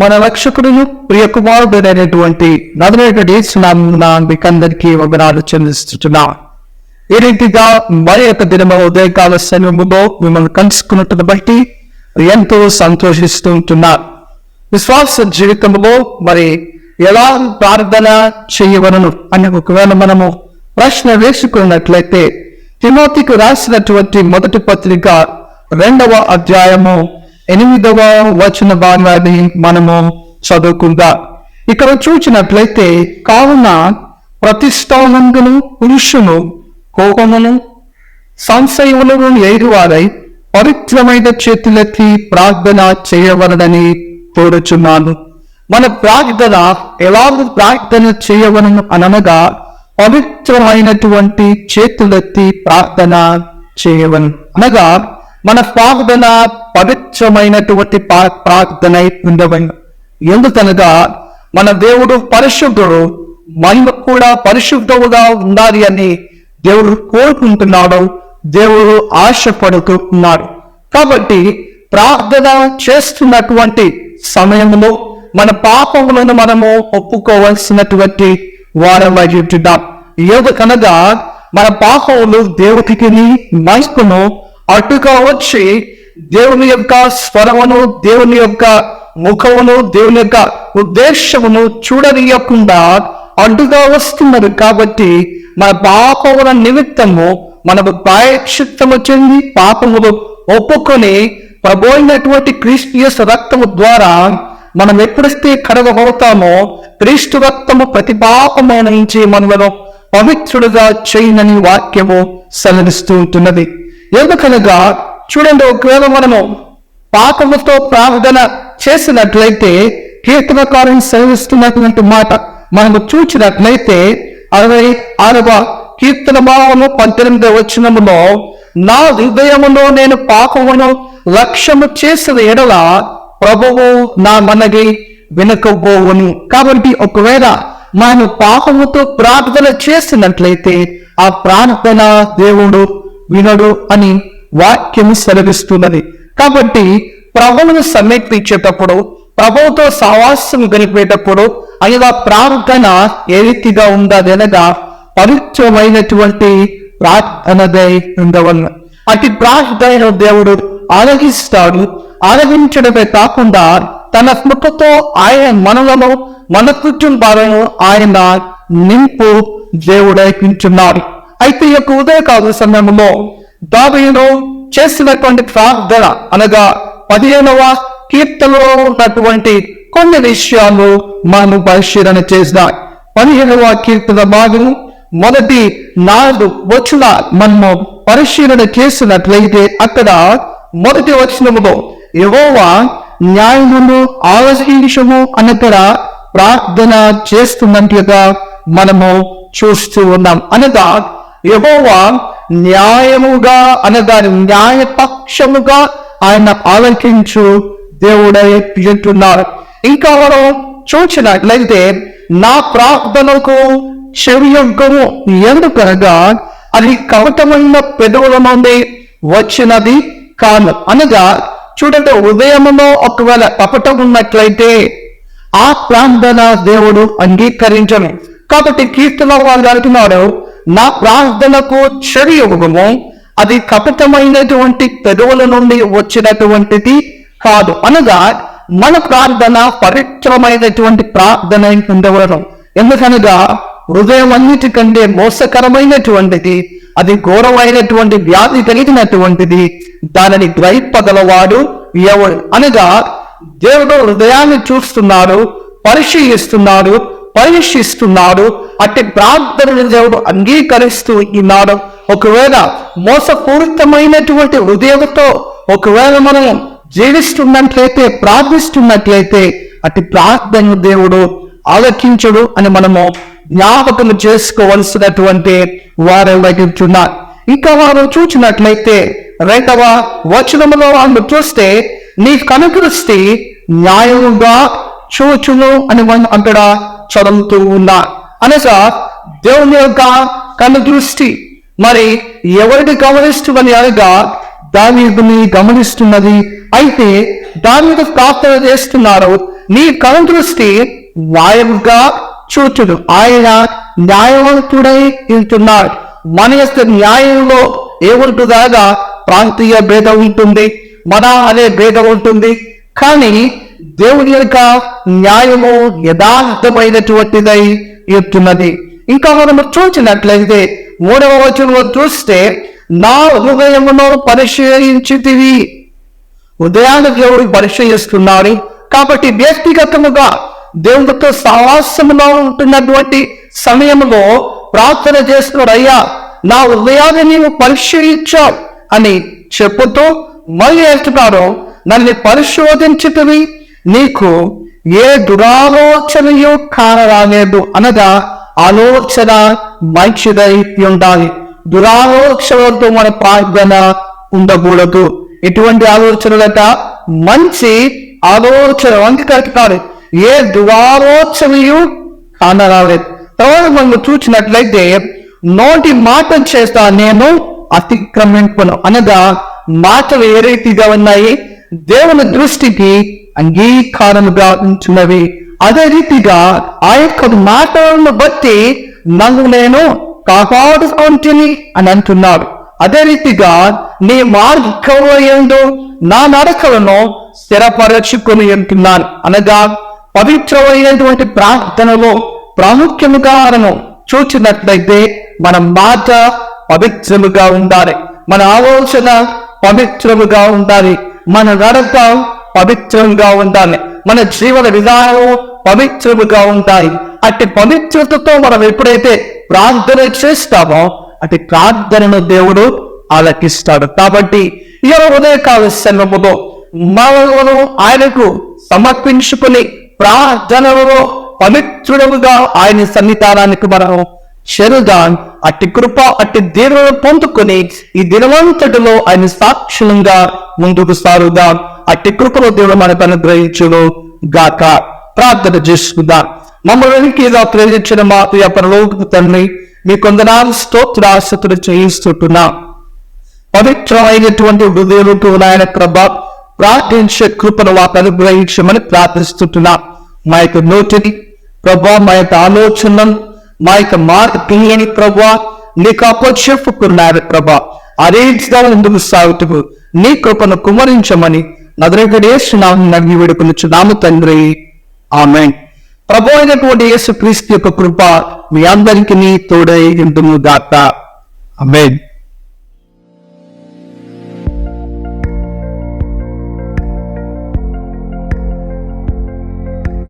మన రక్షకుడును ప్రియ కుమారుడైనటువంటి నదులైనటువంటి యేసునామమున మీకందరికీ వందనాలు చెల్లిస్తున్నాం. ఈ రీతిగా మరి యొక్క దినమ ఉదయకాల సమయంలో మిమ్మల్ని కలుసుకున్నట్టును బట్టి ఎంతో సంతోషిస్తూ ఉంటున్నారు విశ్వాస జీవితంలో మరి ఎలా ప్రార్థన చేయవలను అని ఒకవేళ మనము ప్రశ్న వేసుకున్నట్లయితే తిమోతికి రాసినటువంటి మొదటి పత్రిక రెండవ అధ్యాయము ఎనిమిదవ వచన భాగాన్ని మనము చదువుకుందాం. ఇక్కడ చూచినట్లయితే కావున ప్రతిష్టానందును పురుషును కోపమును సంశయములను ఎదువారై పవిత్రమైన చేతులెత్తి ప్రార్థన చేయవలనని కోరుచున్నాను. మన ప్రార్థన ఎలాగ ప్రార్థన చేయవలను అనగా పవిత్రమైనటువంటి చేతులెత్తి ప్రార్థన చేయవలను. అనగా మన ప్రార్థన పవిత్రమైనటువంటి ప్రార్థన ఉండవలను ఎందుకనగా మన దేవుడు పరిశుద్ధుడు మహిమ కూడా పరిశుద్ధముగా ఉండాలి అని దేవుడు కోరుకుంటున్నాడు దేవుడు ఆశపడుతున్నాడు కాబట్టి ప్రార్థన చేస్తున్నటువంటి సమయంలో మన పాపములను మనము ఒప్పుకోవాల్సినటువంటి వారమై ఉంటున్నాం. ఎందుకనగా మన పాపములు దేవుడికి మహిమను అటుగా వచ్చి దేవుని యొక్క స్వరమును దేవుని యొక్క ముఖమును దేవుని యొక్క ఉద్దేశమును చూడనీయకుండా అడ్డుగా వస్తున్నారు కాబట్టి మన పాపముల నిమిత్తము మనకు ప్రాయక్షిత్తము చెంది పాపములు ఒప్పుకొని ప్రబోయినటువంటి క్రీస్టియస్ రక్తము ద్వారా మనం ఎప్పుడైతే కడగబోతామో క్రీస్తు రక్తము ప్రతి పాపమైన నుంచి మనలను పవిత్రుడుగా చేయనని వాక్యము సెలవిస్తూ ఉంటున్నది. ఎందుకనగా చూడండి ఒకవేళ మనము పాపముతో ప్రార్థన చేసినట్లయితే కీర్తనకారుని సెలవిస్తున్నటువంటి మాట మనము చూచినట్లయితే అరవై ఆరవ కీర్తన భావము పద్దెనిమిదవ వచనములో నా హృదయములో నేను పాపమును లక్ష్యము చేసిన ఎడల ప్రభువు నా మనగి వినకపోవును. కాబట్టి ఒకవేళ మనం పాపముతో ప్రార్థన చేసినట్లయితే ఆ ప్రార్థన దేవుడు వినడు అని వాక్యము సెలవిస్తున్నది. కాబట్టి ప్రభువును సమర్పించేటప్పుడు ప్రభువుతో సావాసం గడిపేటప్పుడు అయన ప్రార్థన ఏ రీతిగా ఉందనగా పవిత్రమైనటువంటి ప్రార్థనదై ఉండవల్ల అతి ప్రార్థన దేవుడు ఆలగిస్తాడు ఆలగించడమే కాకుండా తన కృపతో ఆయన మనలను మన కుటుంబాలను ఆయన నింపు దేవుడైపించున్నారు అయితే ఈ యొక్క ఉదయకాల సందర్భంలో దావీదు చేసినటువంటి ప్రార్థన అనగా పదిహేనవ కీర్తనలో ఉన్నటువంటి కొన్ని విషయాలు మనం పరిశీలన చేద్దాం. పదిహేనవ కీర్తన భాగం మొదటి నాలుగు వచ్చిన మనము పరిశీలన చేసినట్లయితే అక్కడ మొదటి వచనములో ఎవోవా న్యాయమును ఆలోచించము అనక్కడ ప్రార్థన చేస్తున్నట్లుగా మనము చూస్తూ ఉన్నాం. అనగా యహోవా న్యాయముగా అనగాని న్యాయపక్షముగా ఆయన ఆలోచించు దేవుడై అంటున్నారు. ఇంకా మనం చూసినట్లయితే నా ప్రార్థనకు చెవియొగ్గము ఎందుకనగా అది కవటమైన పెదవుల నుండి వచ్చినది కాను అనగా చూడండి ఉదయంలో ఒకవేళ కపటం ఉన్నట్లయితే ఆ ప్రార్థన దేవుడు అంగీకరించను. కాబట్టి కీర్తన వాళ్ళు అంటున్నారు నా ప్రార్థనకు చెవి యుగము అది కపటమైనటువంటి పెదవుల నుండి వచ్చినటువంటిది కాదు. అనగా మన ప్రార్థన పవిత్రమైనటువంటి ప్రార్థన ఉండవలను. ఎందుకనగా హృదయం అన్నిటికంటే మోసకరమైనటువంటిది అది ఘోరమైనటువంటి వ్యాధి కలిగినటువంటిది దానిని గ్రహింపగలవాడు ఎవడు? అనగా దేవుడు హృదయాన్ని చూస్తున్నాడు పరిశీలిస్తున్నాడు పరీక్షిస్తున్నాడు అట్టి ప్రార్థనను దేవుడు అంగీకరిస్తూ ఉన్నాడు. ఒకవేళ మోసపూరితమైనటువంటి హృదయంతో ఒకవేళ మనం జీవిస్తున్నట్లయితే ప్రార్థిస్తున్నట్లయితే అట్టి ప్రార్థన దేవుడు ఆలోకించడు అని మనము జ్ఞాపకం చేసుకోవలసినటువంటి వారు వైపున్నారు ఇంకా వారు చూచినట్లయితే రెండవ వచనములో వాళ్ళు చూస్తే నీ కనుకృష్టి న్యాయముగా చూచును అని మనం అక్కడ చదువుతూ ఉన్నా అనగా దేవుని యొక్క కనుదృష్టి. మరి ఎవరిని గమనిస్తుందని అనగా దావీదుని గమనిస్తున్నది. అయితే దావీదు ప్రార్థన చేస్తున్నారు నీ కనుదృష్టి న్యాయంగా చూచుడు ఆయన న్యాయవంతుడై ఉంటున్నాడు. మన యొక్క న్యాయంలో ఏముంటుందాగా ప్రాంతీయ భేదం ఉంటుంది. మన అనే భేదం ఉంటుంది. కానీ దేవుని యొక్క న్యాయము యథార్థమైనటువంటిదై చెప్తున్నది ఇంకా మనము చూసినట్లయితే మూడవ వచనంలో చూస్తే నా హృదయమును పరిశీలించితివి. ఉదయాన్ని దేవుడు పరిశీలిస్తున్నాడు కాబట్టి వ్యక్తిగతముగా దేవుడితో సహవాసములో ఉంటున్నటువంటి సమయంలో ప్రార్థన చేస్తున్నాడు అయ్యా నా హృదయాన్ని నీవు పరిశీలించావు అని చెప్పుతూ మళ్ళీ వేస్తున్నారు నన్ను పరిశోధించుతవి. నీకు ఏ దురాలోచనయు కానరాలేదు అనగా ఆలోచన మంచిదై ఉండాలి దురాలోచనలతో మన ప్రార్థన ఉండకూడదు. ఎటువంటి ఆలోచనలట? మంచి ఆలోచన అంగీకరిస్తారు ఏ దురాలోచనయు కానరాలేదు. తర్వాత మనం చూసినట్లయితే నోటి మాట చేస్తా నేను అతిక్రమింపను అనగా మాటలు ఏ రీతిగా ఉన్నాయి? దేవుని దృష్టికి అంగీకారముగా ఉంచున్నవి అదే రీతిగా ఆ యొక్క మాటలను బట్టి నన్ను నేను కాపాడుకుంటుని అని అంటున్నాడు అదే రీతిగా నీ మార్గంలో ఏందో నా నడకలను స్థిరపరచుకొని అంటున్నాను అనగా పవిత్రమైనటువంటి ప్రార్థనలో ప్రాముఖ్యముగా మనము చూచినట్లయితే మన మాట పవిత్రముగా ఉండాలి. మన ఆలోచన పవిత్రముగా ఉండాలి. మన నడక పవిత్రంగా ఉండాలి. మన జీవన విధానం పవిత్రముగా ఉండాలి. అట్టి పవిత్రతతో మనం ఎప్పుడైతే ప్రార్థన చేస్తామో అటు ప్రార్థనను దేవుడు ఆలకిస్తాడు. కాబట్టి ఈ ఉదయకాల సమయంలో మనము ఆయనకు సమర్పించుకుని ప్రార్థనలో పవిత్రుడముగా ఆయన సన్నిధానానికి మనం చెరుదాం అట్టి కృప అట్టి దీవులను పొందుకొని ఈ దినవంతటిలో ఆయన సాక్షులంగా ముందుకు సారుదాం. అట్టి కృపలో దేవుడు మనకు అనుగ్రహించును గాక. ప్రార్థన చేసుకుందాం. మమ్మల్ని ఏదో ప్రేరించిన మా ప్రియ పరలోకపు తండ్రి మీ కొందనాలు స్తోత్రాశతులు చేయిస్తుంటున్నాం పవిత్రమైనటువంటి హృదయంతో నాయన ప్రభ ప్రార్థించే కృపను మాకు అనుగ్రహించమని ప్రార్థిస్తుంటున్నా. మా యొక్క నోటిని ప్రభా మా యొక్క ఆలోచనను మా యొక్క మార్గని ప్రభా నీకు అపక్షపుకున్నారు ప్రభా. అరేంజ్గా ముందుకు సాగుతూ నీ కృపను కుమరించమని నదరగడేస్తున్నాము నవ్వి వేడుకొనిచున్నాము తండ్రి. ఆమె ప్రభు అయినటువంటి యేసు క్రీస్తు యొక్క కృప మీ అందరికీ తోడై ఉంటును దాత ఆమెన్.